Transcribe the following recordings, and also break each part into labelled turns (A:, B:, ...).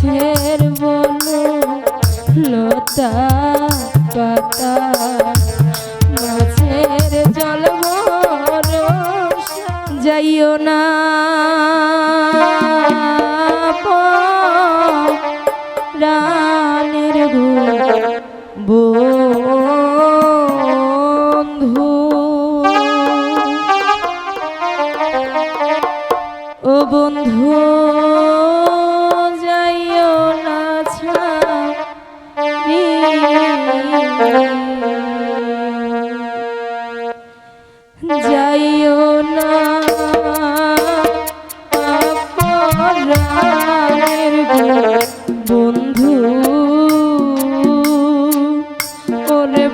A: গাছের বলে লতা পাতা। মাছের জল যাইও না। রানের গো বল রে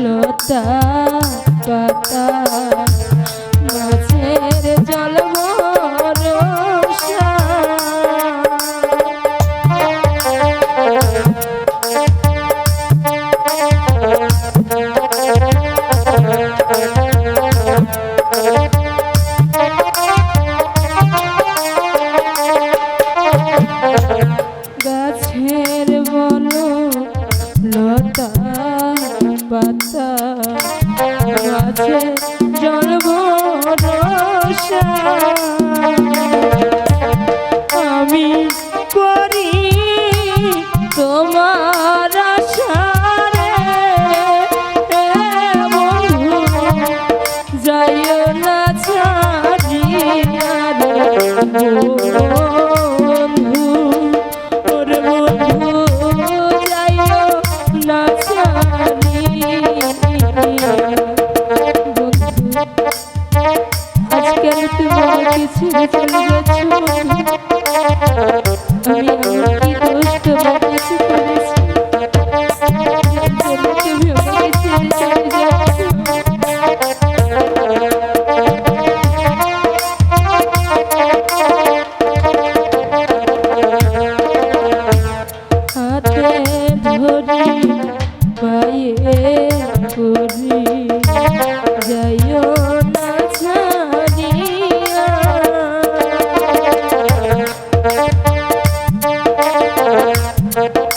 A: লতা বাতা আছে জন্ম আমি করি তোমার আশারে। বন্ধু যাইও না ছাড়িয়া to me.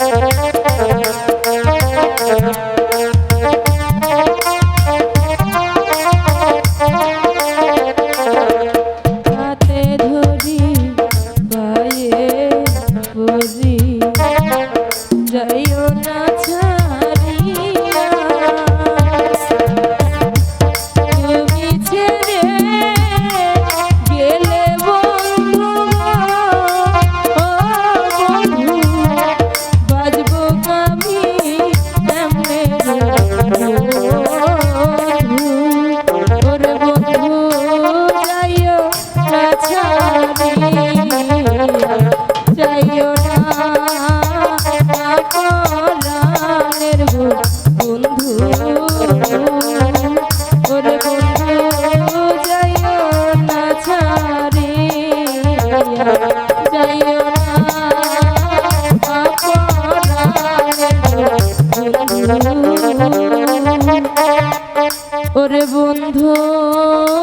A: Thank you. Oh.